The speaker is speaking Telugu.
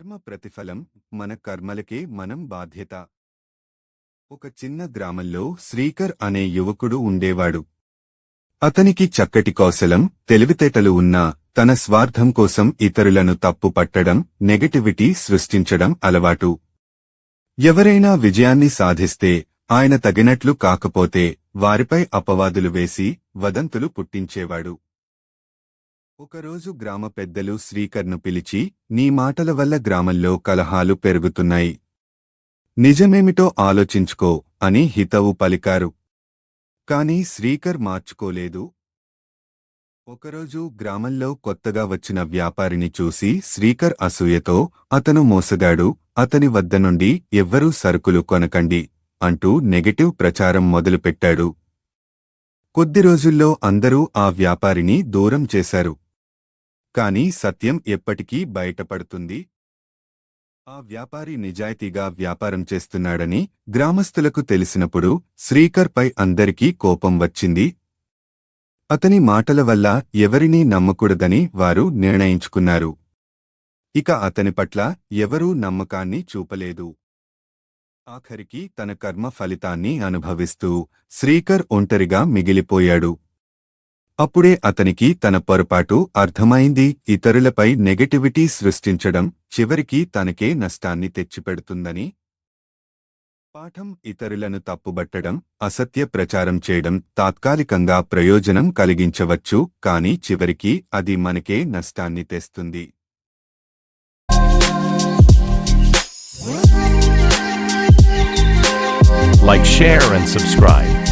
కర్మ ప్రతిఫలం మన కర్మలకే మనం బాధ్యత. ఒక చిన్న గ్రామంలో శ్రీకర్ అనే యువకుడు ఉండేవాడు. అతనికి చక్కటి కౌశలం తెలివితేటలు ఉన్నా తన స్వార్థం కోసం ఇతరులను తప్పు పట్టడం నెగటివిటీ సృష్టించడం అలవాటు. ఎవరైనా విజయాన్ని సాధిస్తే ఆయన తగినట్లు కాకపోతే వారిపై అపవాదులు వేసి వదంతులు పుట్టించేవాడు. ఒకరోజు గ్రామ పెద్దలు శ్రీకర్ను పిలిచి నీ మాటల వల్ల గ్రామంలో కలహాలు పెరుగుతున్నాయి. నిజమేమిటో ఆలోచించుకో అని హితవు పలికారు. కాని శ్రీకర్ మార్చుకోలేదు. ఒకరోజు గ్రామంలో కొత్తగా వచ్చిన వ్యాపారిని చూసి శ్రీకర్ అసూయతో అతను మోసగాడు అతని వద్ద నుండి ఎవ్వరూ సరుకులు కొనకండి అంటూ నెగటివ్ ప్రచారం మొదలుపెట్టాడు. కొద్ది రోజుల్లో అందరూ ఆ వ్యాపారిని దూరం చేశారు. కాని సత్యం ఎప్పటికీ బయటపడుతుంది. ఆ వ్యాపారి నిజాయితీగా వ్యాపారం చేస్తున్నాడని గ్రామస్తులకు తెలిసినప్పుడు శ్రీకర్పై అందరికీ కోపం వచ్చింది. అతని మాటల వల్ల ఎవరినీ నమ్మకూడదని వారు నిర్ణయించుకున్నారు. ఇక అతని పట్ల ఎవరూ నమ్మకాన్ని చూపలేదు. ఆఖరికి తన కర్మ ఫలితాన్ని అనుభవిస్తూ శ్రీకర్ ఒంటరిగా మిగిలిపోయాడు. అప్పుడే అతనికి తన పొరపాటు అర్థమైంది. ఇతరులపై నెగటివిటీ సృష్టించడం చివరికి తనకే నష్టాన్ని తెచ్చిపెడుతుందని. పాఠం ఇతరులను తప్పుబట్టడం అసత్య ప్రచారం చేయడం తాత్కాలికంగా ప్రయోజనం కలిగించవచ్చు కానీ చివరికి అది మనకే నష్టాన్ని తెస్తుంది. Like, share, and subscribe.